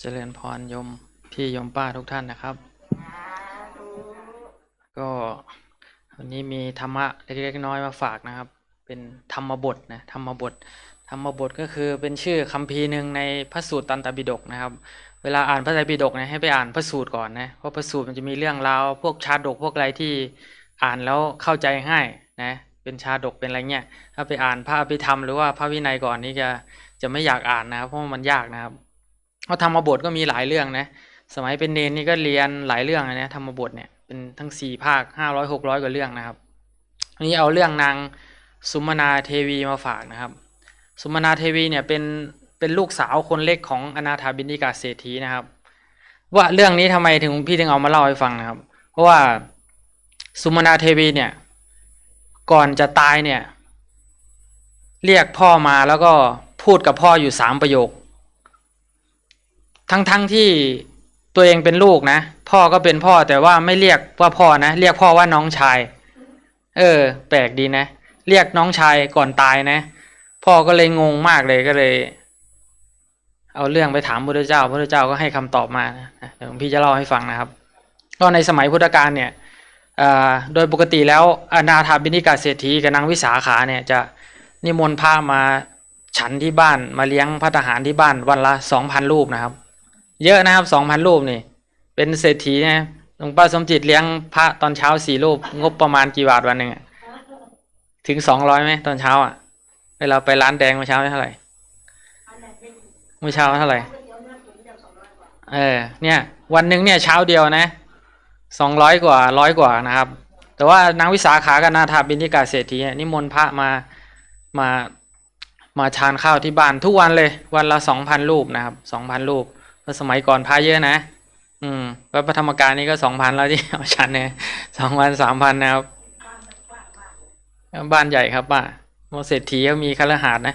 เจริญพรยมพี่ยมป้าทุกท่านนะครับ ก็วันนี้มีธรรมะเล็กๆน้อยมาฝากนะครับ เป็นธรรมบทนะธรรมบทธรรมบทก็คือเป็นชื่อคัมภีร์หนึ่งในพระสูตรตันตปิฎกนะครับ เวลาอ่านพระไตรปิฎกนี่ยให้ไปอ่านพระสูตรก่อนนะเพราะพระสูตรมันจะมีเรื่องราวพวกชาดกพวกอะไรที่อ่านแล้วเข้าใจง่ายนะเป็นชาดกเป็นอะไรเงี้ยถ้าไปอ่านพระอภิธรรมหรือว่าพระวินัยก่อนนี่จะจะไม่อยากอ่านนะครับเพราะมันยากนะครับ เพราะธรรมบทก็มีหลายเรื่องนะสมัยเป็นเนนนี่ก็เรียนหลายเรื่องนะธรรมบทเนี่ยเป็นทั้งสี่ภาคห้าร้อยหกร้อยกว่าเรื่องนะครับอันนี้เอาเรื่องนางสุมนาเทวีมาฝากนะครับ สุมนาเทวีเนี่ยเป็นเป็นลูกสาวคนเล็กของอนาถาบินิกาเศรษฐีนะครับ ว่าเรื่องนี้ทำไมถึงพี่ถึงเอามาเล่าให้ฟังนะครับ เพราะว่าสุมนาเทวีเนี่ยก่อนจะตายเนี่ย เรียกพ่อมาแล้วก็พูดกับพ่ออยู่สามประโยค ทั้งทั้งที่ตัวเองเป็นลูกนะ พ่อก็เป็นพ่อแต่ว่าไม่เรียกว่าพ่อนะ เรียกพ่อว่าน้องชาย เออ แปลกดีนะ เรียกน้องชายก่อนตายนะ พ่อก็เลยงงมากเลยก็เลย เอาเรื่องไปถามพระพุทธเจ้าพระพุทธเจ้าก็ให้คำตอบมานะเดี๋ยวพี่จะเล่าให้ฟังนะครับก็ในสมัยพุทธกาลเนี่ยโดยปกติแล้วอนาถาบินิกาเศรษฐีกับนางวิสาขาเนี่ยจะนิมนต์พระมาฉันที่บ้านมาเลี้ยงพระทหารที่บ้านวันละสองพันรูปนะครับ เยอะนะครับสองพันรูปนี่ เป็นเศรษฐีนะหลวงป้าสมจิตเลี้ยงพระตอนเช้าสี่รูป งบประมาณกี่บาทวันหนึ่งถึงสองร้อยไหมตอนเช้าอะ เวลาไปร้านแดงเมื่อเช้าเท่าไหร่เมื่อเช้าเท่าไหร่เออเนี่ย วันหนึ่งเนี่ยเช้าเดียวนะสองร้อยกว่าร้อยกว่านะครับ แต่ว่านางวิสาขากับนาถาบินิกาเศรษฐีนี่ยนิมนต์พระมามามาทานข้าวที่บ้านทุกวันเลย วันละสองพันรูปนะครับสองพันรูป เพราะสมัยก่อนพระเยอะนะ อืมวัดพระธรรมกายนี่ก็สองพันแล้วที่เอาฉันเนี่ยสองพันสามพันนะครับบ้านใหญ่ครับป้าโมเศรษฐีก็มีคฤหาสน์นะ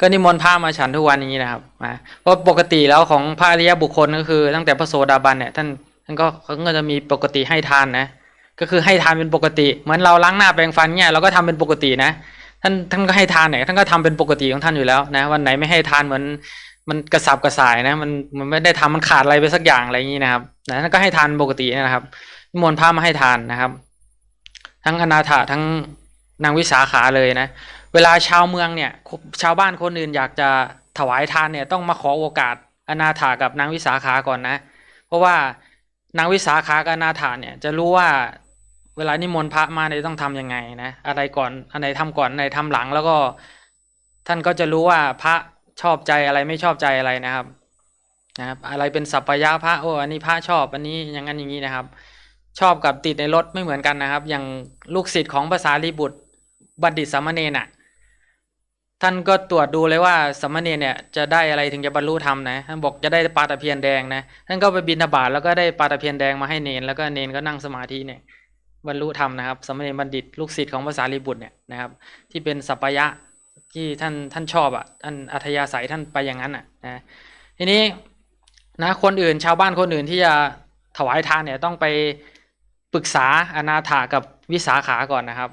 ก็นิมนต์พระมาฉันทุกวันอย่างนี้นะครับมาเพราะปกติแล้วของพระอริยบุคคลก็คือ ตั้งแต่พระโสดาบันเนี่ยท่านท่านก็เขาก็จะมีปกติให้ทานนะ ก็คือให้ทานเป็นปกติ เหมือนเราล้างหน้าแปรงฟันเนี่ยเราก็ทำเป็นปกตินะ ท่านท่านก็ให้ทานเนี่ยท่านก็ทำเป็นปกติของท่านอยู่แล้วนะ วันไหนไม่ให้ทานเหมือน มันกระสับกระส่ายนะ มันมันไม่ได้ทำมันขาดอะไรไปสักอย่างอะไรอย่างนี้นะครับนะท่านก็ให้ทานปกตินะครับนิมนต์พระมาให้ทานนะครับ ทั้งอนาถาทั้งนางวิสาขาเลยนะ เวลาชาวเมืองเนี่ย ชาวบ้านคนอื่นอยากจะถวายทานเนี่ยต้องมาขอโอกาสอนาถากับนางวิสาขาก่อนนะ เพราะว่านางวิสาขากับอนาถาเนี่ยจะรู้ว่าเวลานิมนต์พระมาเนี่ยต้องทํำยังไงนะ อะไรก่อน อันไหนทำก่อนอันไหนทำหลัง แล้วก็ท่านก็จะรู้ว่าพระ ชอบใจอะไรไม่ชอบใจอะไรนะครับนะครับ อะไรเป็นสัพพยาพระโอ้อันนี้พระชอบอันนี้อย่างนั้นอย่างนี้นะครับ ชอบกับติดในรถไม่เหมือนกันนะครับ อย่างลูกศิษย์ของภาษาลีบุตรบัณฑิตสามเณรน่ะท่านก็ตรวจดูเลยว่าสมเณรเนี่ยจะได้อะไรถึงจะบรรลุธรรมนะท่านบอกจะได้ปลาตะเพียนแดงนะท่านก็ไปบินบาตแล้วก็ได้ปลาตะเพียนแดงมาให้เนนแล้วก็เนนก็นั่งสมาธิเนี่ยบรรลุธรรมนะครับสมเณรบัณฑิตลูกศิษย์ของภาษาลีบุตรเนี่ยนะครับ ที่เป็นสัพพยะ ที่ท่านท่านชอบอะท่านอัธยาศัยท่านไปอย่างนั้นอะนะทีนี้นะคนอื่นชาวบ้านคนอื่นที่จะถวายทานเนี่ยต้องไปปรึกษาอนาถากับวิสาขาก่อนนะครับ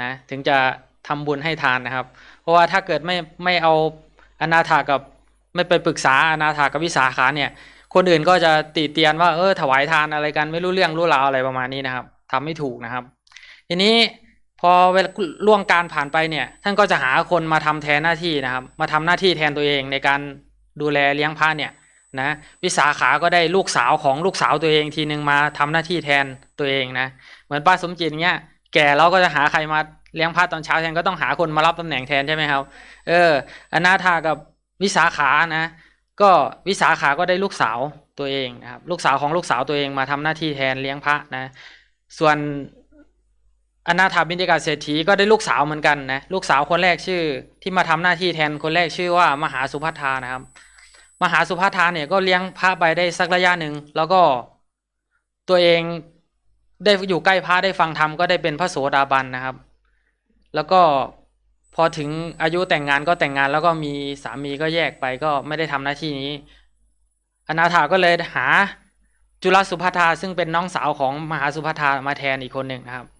นะถึงจะทำบุญให้ทานนะครับ เพราะว่าถ้าเกิดไม่ไม่เอาอนาถากับไม่ไปปรึกษาอนาถากับวิสาขาเนี่ย คนอื่นก็จะติเตียนว่าเออถวายทานอะไรกันไม่รู้เรื่องรู้ราวอะไรประมาณนี้นะครับทำไม่ถูกนะครับ ทีนี้ พอเวลาล่วงการผ่านไปเนี่ย ท่านก็จะหาคนมาทำแทนหน้าที่นะครับ มาทำหน้าที่แทนตัวเองในการดูแลเลี้ยงพระเนี่ยนะวิสาขาก็ได้ลูกสาวของลูกสาวตัวเองทีหนึ่งมาทำหน้าที่แทนตัวเองนะเหมือนป้าสมจิตเงี้ยแก่เราก็จะหาใครมาเลี้ยงพระตอนเช้าแทนก็ต้องหาคนมารับตำแหน่งแทนใช่ไหมครับ เอออนาถากับวิสาขานะ ก็วิสาขาก็ได้ลูกสาวตัวเองนะครับลูกสาวของลูกสาวตัวเองมาทำหน้าที่แทนเลี้ยงพระนะ ส่วน อนาถาบิณฑิกาเศรษฐีก็ได้ลูกสาวเหมือนกันนะลูกสาวคนแรกชื่อ ที่มาทำหน้าที่แทนคนแรกชื่อว่ามหาสุภัททานะครับ มหาสุภาทานเนี่ยก็เลี้ยงพระไปได้สักระยะหนึ่งแล้วก็ตัวเองได้อยู่ใกล้พระได้ฟังธรรมก็ได้เป็นพระโสดาบันนะครับ แล้วก็พอถึงอายุแต่งงานก็แต่งงานแล้วก็มีสามีก็แยกไปก็ไม่ได้ทำหน้าที่นี้ อนาถาก็เลยหาจุลสุภาทาซึ่งเป็นน้องสาวของมหาสุภาทามาแทนอีกคนหนึ่งนะครับ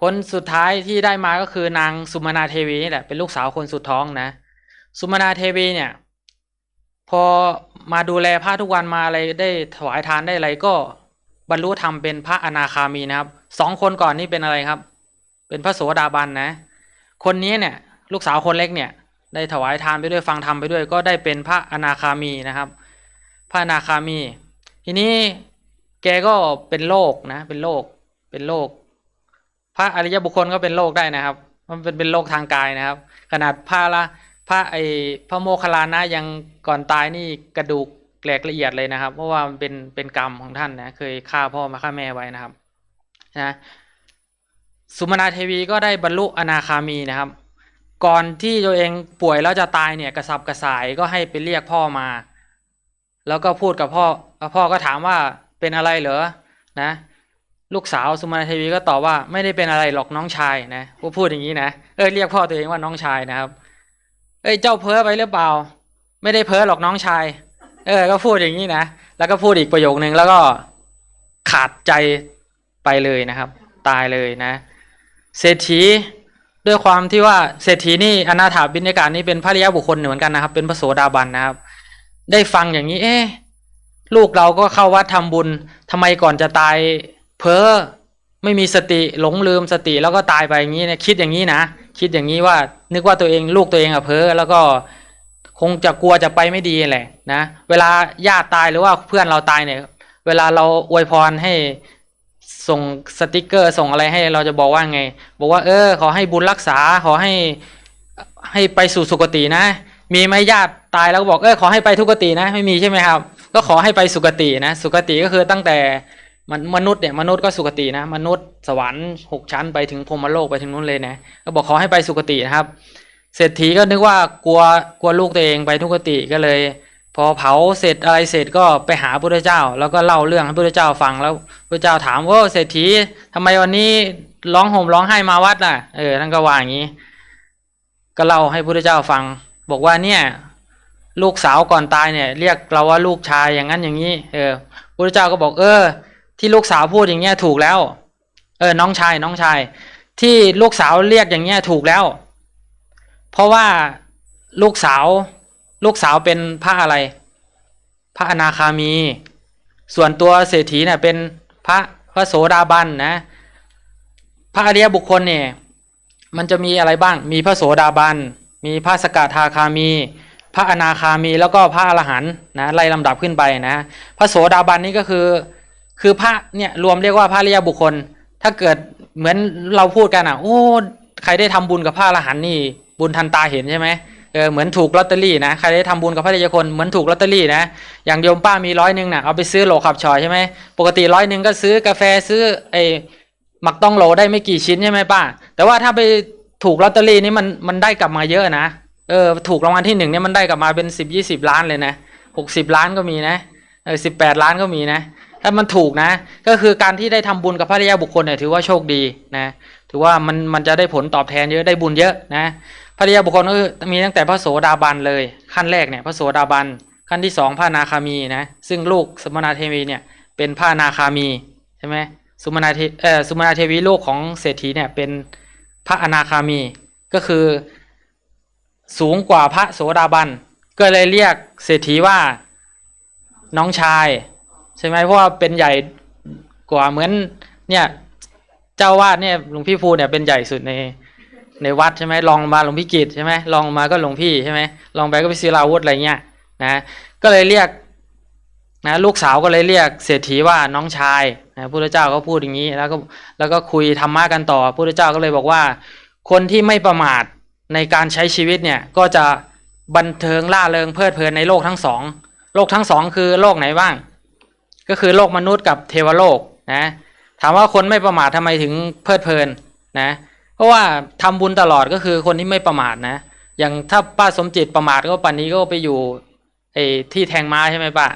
คนสุดท้ายที่ได้มาก็คือนางสุมาณาเทวีนี่แหละเป็นลูกสาวคนสุดท้องนะ สุมาณาเทวีเนี่ย พอมาดูแลพระทุกวันมาอะไรได้ถวายทานได้อะไรก็บรรลุธรรมเป็นพระอนาคามีนะครับสองคนก่อนนี่เป็นอะไรครับ เป็นพระโสดาบันนะ คนนี้เนี่ย ลูกสาวคนเล็กเนี่ย ได้ถวายทานไปด้วยฟังธรรมไปด้วย ก็ได้เป็นพระอนาคามีนะครับ พระอนาคามี ทีนี้แกก็เป็นโรคนะ เป็นโรคเป็นโรค พระอริยบุคคลก็เป็นโรคได้นะครับ มันเป็นเป็นโรคทางกายนะครับ ขนาดพระละพระไอพระโมคคัลลานะยังก่อนตายนี่กระดูกแหลกละเอียดเลยนะครับ เพราะว่ามันเป็นเป็นกรรมของท่านนะเคยฆ่าพ่อมาฆ่าแม่ไว้นะครับนะสุมาณาเทวีก็ได้บรรลุอนาคามีนะครับ ก่อนที่ตัวเองป่วยแล้วจะตายเนี่ยกระสับกระส่ายก็ให้ไปเรียกพ่อมา แล้วก็พูดกับพ่อพ่อก็ถามว่าเป็นอะไรเหรอนะ ลูกสาวสุมาเทวีก็ตอบว่าไม่ได้เป็นอะไรหรอกน้องชายนะผู้พูดอย่างนี้นะเออเรียกพ่อตัวเองว่าน้องชายนะครับ เอ้ยเจ้าเพ้อไปหรือเปล่า ไม่ได้เพ้อหรอกน้องชาย เออ ก็พูดอย่างนี้นะแล้วก็พูดอีกประโยคนึงแล้วก็ขาดใจไปเลยนะครับ ตายเลยนะ เศรษฐีด้วยความที่ว่าเศรษฐีนี่อนาถาบิณฑการนี่เป็นพระริยบุคคลเหมือนกันนะครับ เป็นพระโสดาบันนะครับ ได้ฟังอย่างนี้ เอ๊ลูกเราก็เข้าวัดทำบุญทำไมก่อนจะตาย เพ้อไม่มีสติหลงลืมสติแล้วก็ตายไปอย่างนี้เนี่ยคิดอย่างนี้นะคิดอย่างนี้ว่านึกว่าตัวเองลูกตัวเองอะเพ้อแล้วก็คงจะกลัวจะไปไม่ดีแหละนะเวลาญาติตายหรือว่าเพื่อนเราตายเนี่ยเวลาเราอวยพรให้ส่งสติกเกอร์ส่งอะไรให้เราจะบอกว่าไง บอกว่า เออ ขอให้บุญรักษาขอให้ให้ไปสู่สุคตินะ มีไหมญาติตายแล้วก็บอกเออขอให้ไปทุกตินะ ไม่มีใช่ไหมครับ ก็ขอให้ไปสุคตินะ สุคติก็คือตั้งแต่ มันมนุษย์เนี่ยมนุษย์ก็สุคตินะ มนุษย์สวรรค์หกชั้นไปถึงพรหมโลกไปถึงนู้นเลยนะก็บอกขอให้ไปสุคตินะครับ เศรษฐีก็นึกว่ากลัวกลัวลูกตัวเองไปทุกติก็เลย พอเผาเสร็จอะไรเสร็จก็ไปหาพระพุทธเจ้า แล้วก็เล่าเรื่องให้พระพุทธเจ้าฟังแล้วพระเจ้าถามว่าเศรษฐีทำไมวันนี้ร้องห่มร้องไห้มาวัดล่ะเออท่านก็ว่าอย่างนี้ ก็เล่าให้พระพุทธเจ้าฟัง บอกว่าเนี่ยลูกสาวก่อนตายเนี่ย เรียกเราว่าลูกชายอย่างนั้นอย่างนี้ เออพระพุทธเจ้าก็บอกเออ ที่ลูกสาวพูดอย่างเงี้ยถูกแล้ว เออน้องชายน้องชาย ที่ลูกสาวเรียกอย่างเงี้ยถูกแล้ว เพราะว่าลูกสาว ลูกสาวเป็นพระอะไร พระอนาคามี ส่วนตัวเศรษฐีเนี่ยเป็นพระพระโสดาบันนะ พระอริยบุคคลเนี่ยมันจะมีอะไรบ้าง มีพระโสดาบัน มีพระสกทาคามี พระอนาคามีแล้วก็พระอรหันต์นะไล่ลำดับขึ้นไปนะ พระโสดาบันนี่ก็คือ คือพระเนี่ยรวมเรียกว่าพระริยบุคคล ถ้าเกิดเหมือนเราพูดกันอะ โอ้ใครได้ทำบุญกับพระอรหันต์นี่ บุญทันตาเห็นใช่ไหมเออเหมือนถูกลอตเตอรี่นะใครได้ทำบุญกับพระริยคนเหมือนถูกลอตเตอรี่นะอย่างโยมป้ามีร้อยหนึ่งนะ่ะเอาไปซื้อโหลขับชอยใช่ไหมปกติร้อยหนึ่งก็ซื้อกาแฟซื้อไอ้หมักต้องโหลได้ไม่กี่ชิ้นใช่ไหมป้า แต่ว่าถ้าไปถูกลอตเตอรี่นี่มันมันได้กลับมาเยอะนะเออถูกรางวัลที่หนึ่งเนี่ยมันได้กลับมาเป็นสิบยี่สิบล้านเลยนะหกสิบล้านก็มีนะเออสิบแปดล้านก็มีนะ ถ้ามันถูกนะ ก็คือการที่ได้ทำบุญกับพระริยบุคคลเนี่ยถือว่าโชคดีนะถือว่ามันมันจะได้ผลตอบแทนเยอะได้บุญเยอะนะพระริยบุคคลก็คือมีตั้งแต่พระโสดาบันเลยขั้นแรกเนี่ยพระโสดาบันขั้นที่สองพระนาคามีนะซึ่งลูกสมณเทวีเนี่ยเป็นพระนาคามีใช่ไหมสุมาณเทเออสุมาณเทวีลูกของเศรษฐีเนี่ยเป็นพระอนาคามีก็คือสูงกว่าพระโสดาบันก็เลยเรียกเศรษฐีว่าน้องชาย ใช่ไหมเพราะว่าเป็นใหญ่กว่าเหมือนเนี่ยเจ้าวาดเนี่ยหลวงพี่ภูเนี่ยเป็นใหญ่สุดในในวัดใช่ไหมลองมาหลวงพี่กิตใช่ไหมลองมาก็หลวงพี่ใช่ไหมลองไปก็ไปศิลาวุธอะไรเงี้ยนะก็เลยเรียกนะลูกสาวก็เลยเรียกเศรษฐีว่าน้องชายนะพุทธเจ้าก็พูดอย่างนี้แล้วก็แล้วก็คุยธรรมะกันต่อพุทธเจ้าก็เลยบอกว่า คนที่ไม่ประมาทในการใช้ชีวิตเนี่ยก็จะบันเทิงล่าเริงเพลิดเพลินในโลกทั้งสองโลกทั้งสองคือโลกไหนบ้าง ก็คือโลกมนุษย์กับเทวโลกนะถามว่าคนไม่ประมาททำไมถึงเพลิดเพลินนะเพราะว่าทำบุญตลอดก็คือคนที่ไม่ประมาทนะ อย่างถ้าป้าสมจิตประมาทก็ป่านนี้ก็ไปอยู่ไอ้ที่แทงม้าใช่ไหมป้า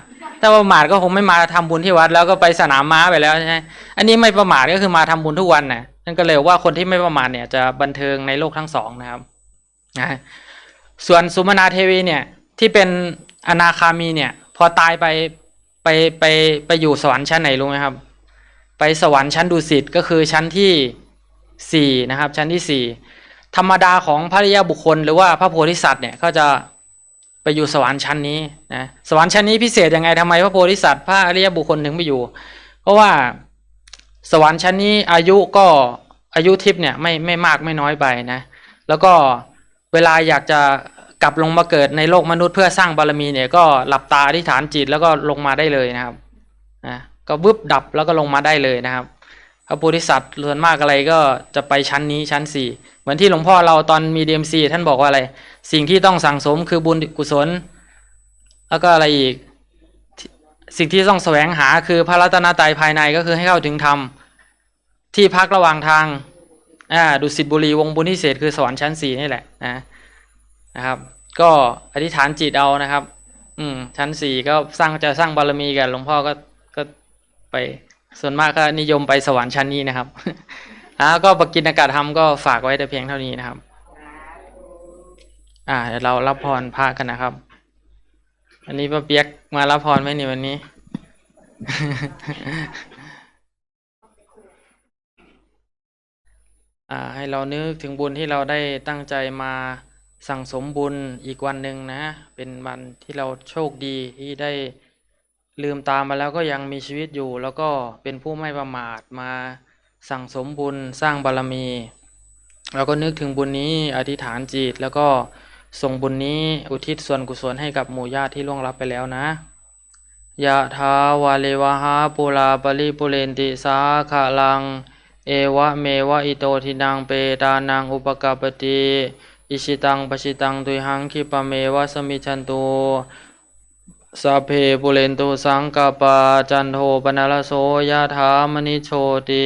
ถ้าประมาทก็คงไม่มาทำบุญที่วัด แล้วก็ไปสนามม้าไปแล้วใช่ไหมอันนี้ไม่ประมาทก็คือมาทำบุญทุกวันนะนั่นก็เลยว่าคนที่ไม่ประมาทเนี่ยจะบันเทิงในโลกทั้งสองนะครับนะส่วนสุมาณาเทวีเนี่ยที่เป็นอนาคามีเนี่ยพอตายไป ไปไปไปอยู่สวรรค์ชั้นไหนรู้ไหมครับ ไปสวรรค์ชั้นดุสิตก็คือชั้นที่สี่นะครับ ชั้นที่สี่ธรรมดาของพระริยบุคคล หรือว่าพระโพธิสัตว์เนี่ยเขาจะไปอยู่สวรรค์ชั้นนี้นะสวรรค์ชั้นนี้พิเศษยังไงทำไมพระโพธิสัตว์พระอริยบุคคลถึงไปอยู่ เพราะว่าสวรรค์ชั้นนี้อายุก็อายุทิพย์เนี่ยไม่ไม่มากไม่น้อยไปนะ แล้วก็เวลาอยากจะ กลับลงมาเกิดในโลกมนุษย์เพื่อสร้างบารมีเนี่ยก็หลับตาอธิษฐานจิตแล้วก็ลงมาได้เลยนะครับนะก็บึบดับแล้วก็ลงมาได้เลยนะครับ พระโพธิสัตว์ส่วนมากอะไรก็จะไปชั้นนี้ชั้นสี่เหมือนที่หลวงพ่อเราตอนมีดีเอ็มซีท่านบอกว่าอะไร สิ่งที่ต้องสั่งสมคือบุญกุศล แล้วก็อะไรอีก สิ่งที่ต้องแสวงหาคือพระรัตนตรัยภายในก็คือให้เข้าถึงธรรมที่พักระหว่างทางอ่าดุสิตบุรีวงบุญที่เศษคือสวรรค์ชั้นสี่นี่แหละนะ นะครับ ก็อธิษฐานจิตเอานะครับ อืม ชั้นสี่ก็สร้างจะสร้างบารมีกันหลวงพ่อก็ก็ไปส่วนมากก็นิยมไปสวรรค์ชั้นนี้นะครับอ่าก็ปกินอากาศธรรมก็ฝากไว้แต่เพียงเท่านี้นะครับ อ่าเดี๋ยวเรารับพรพระกันนะครับ อันนี้ป้าเปียกมารับพรไหมนี่วันนี้อ่าให้เรานึกถึงบุญที่เราได้ตั้งใจมา สั่งสมบุญอีกวันหนึ่งนะ เป็นวันที่เราโชคดีที่ได้ลืมตามมาแล้วก็ยังมีชีวิตอยู่ แล้วก็เป็นผู้ไม่ประมาทมาสั่งสมบุญสร้างบารมี เราก็นึกถึงบุญนี้อธิษฐานจิต แล้วก็ส่งบุญนี้อุทิศส่วนกุศลให้กับหมู่ญาติที่ล่วงลับไปแล้วนะยะทาวาเลวหาปุราปริปุเรนติสาขะลัง เอวะเมวะอิโตทินังเปตานังอุปกาปติ อิชิตังปชิตังตุยหังคิปะเมวะสมิชันตุสัพเพปุเรนตุสังกปปาจันโทปนรโสยะถามณิโชติ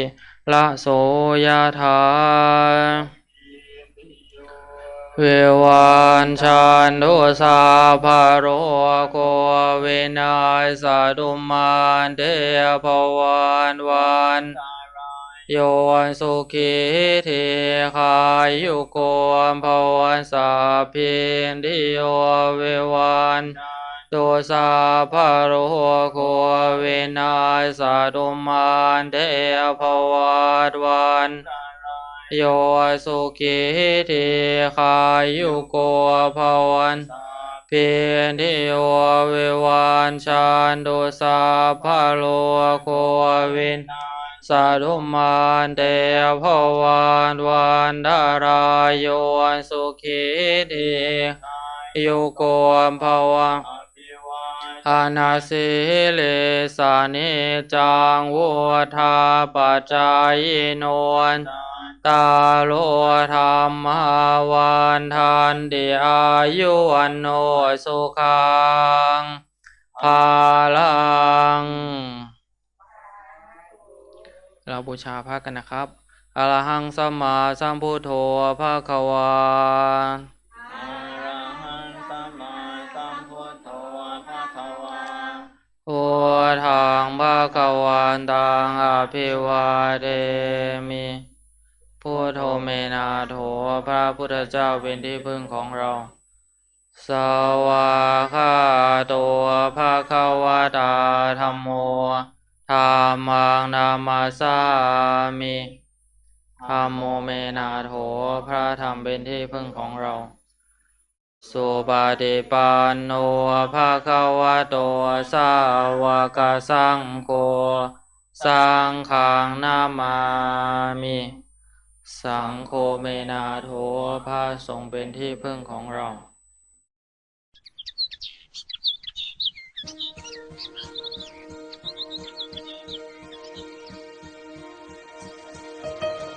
ละโสยะถาเววันชันโทสาภาโรโคเวนัยสาดุมันเทภวันวัน โยนสุขีเทคายโยโกมภวันสาพินทิโยเววันตุสาภาโรโคเวนัยสาดุมันเทภวันวันโยสุขิทิขายุโกภวันเพียนทิโยเววันชันตุสาภาโลโควิน สาธุมันเตภวันวันดารายโยสุขิทิยุโกภวังอานาสิเลสานิจังวุธาปจายโนนตาโลธรรมวันทันเดีอายุวันโนสุขังภาลัง เราบูชาพระกันนะครับอรหังสัมมาสัมพุทโธภาควาอะระหังสัมมาสัมพุทโธภะคะวาพุทธังภาควันตังอภิวาเทมิพุทโธเมนาโถพระพุทธเจ้าเป็นที่พึ่งของเรา สวาคาโตัวภาควตาธรรมโม ธรรมังนามาสามิธรรมโมเมนาโถพระธรรมเป็นที่พึ่งของเราสุปฏิปันโนภาควะโตสาวกสังโฆสังฆังนามามิ สังโฆเมนาโถพระสงฆ์เป็นที่พึ่งของเรา